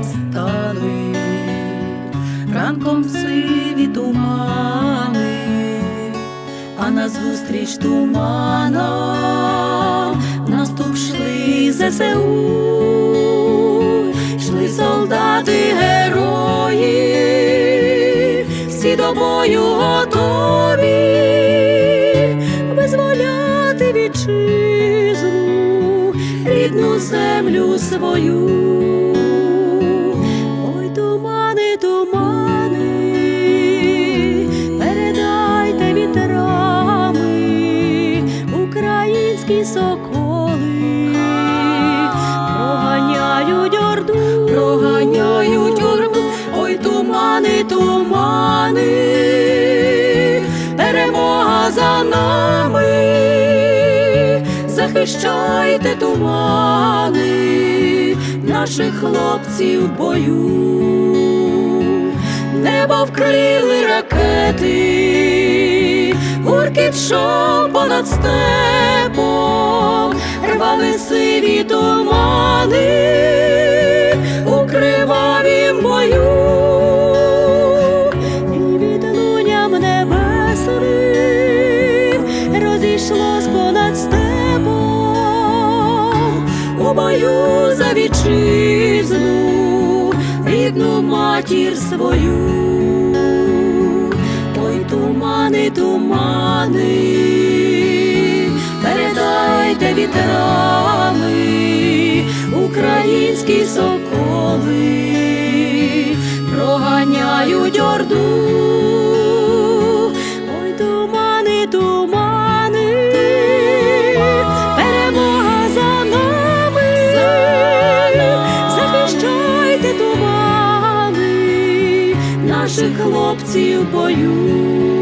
повстали, ранком сиві тумани, а назустріч туманам наступ шли ЗСУ, йшли солдати герої, всі до бою готові визволяти вітчизну, рідну землю свою. Соколи, проганяють орду, проганяють орду, ой, тумани, тумани, перемога за нами, захищайте тумани, наших хлопців в бою, небо вкрили ракети, гуркіт шов понад степом, бою за вітчизну, рідну матір свою. Ой, тумани, тумани, передайте вітрами українські соколи, проганяють орду. Наших хлопців бою.